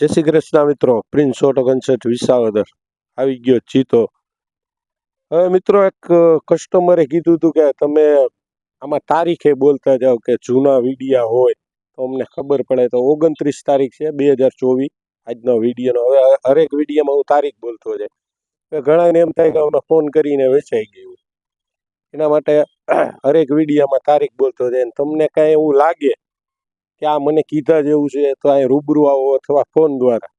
જય શ્રી કૃષ્ણ મિત્રો, prince auto concert Visavadar. આવી ગયો ચીતો હવે મિત્રો એક કસ્ટમરે કીધું હતું કે તમે આમાં તારીખે બોલતા જાઓ કે જૂના વિડીયા હોય, તો અમને ખબર પડે. તો ઓગણત્રીસ તારીખ છે, બે હજાર ચોવીસ. આજનો વિડીયોનો હવે હરેક વિડીયોમાં હું તારીખ બોલતો જાય હવે ઘણાને એમ થાય કે અમને ફોન કરીને વેચાઈ ગયું. એના માટે હરેક વિડીયામાં તારીખ બોલતો જાય. તમને કાંઈ એવું લાગે કે આ મને કીધા જેવું છે તો અહીં રૂબરૂ આવો અથવા ફોન દ્વારા.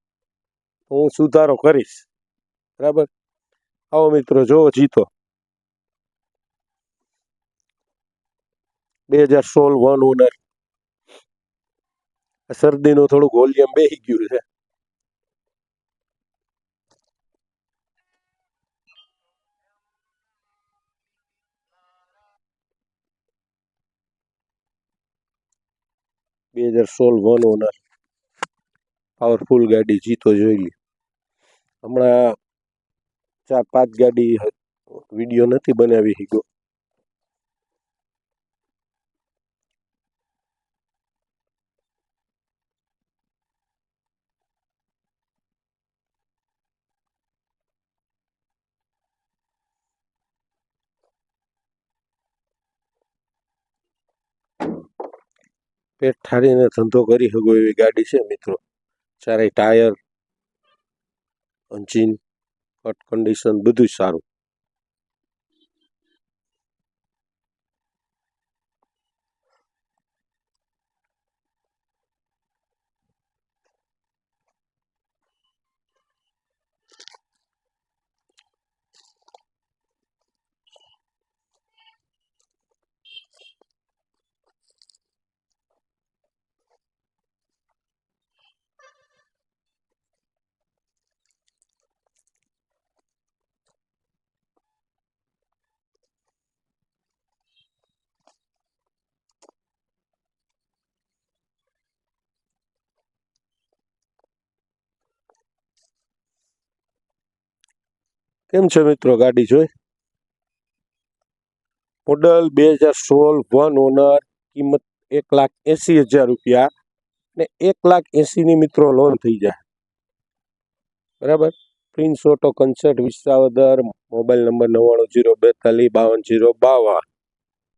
હું સુધારો કરીશ. બરાબર? આવો મિત્રો જો જીતો. બે હજાર સોળ વન ઓનર શરદીનું થોડુંક ગોલિયમ બેસી ગયું છે. બે હજાર સોળ વન ઓનર પાવરફુલ ગાડી જીતો જોઈ હમણાં ચાર પાંચ ગાડી વીડિયો નથી બનાવી શીખો પેટ ઠારીને ધંધો કરી શકો એવી ગાડી છે મિત્રો. ચારેય ટાયર એન્જિન કટ કન્ડિશન બધું જ સારું. કેમ છે મિત્રો? ગાડી જોઈ? મોડલ બે હજાર સોળ વન ઓનર, કિંમત એક લાખ એંસી હજાર રૂપિયા ને એક લાખ એંસીની મિત્રો લોન થઈ જાય. બરાબર? Prince auto concert Visavadar mobile number નવ્વાણું, જીરો બેતાલીસ, બાવન, જીરો બાવન.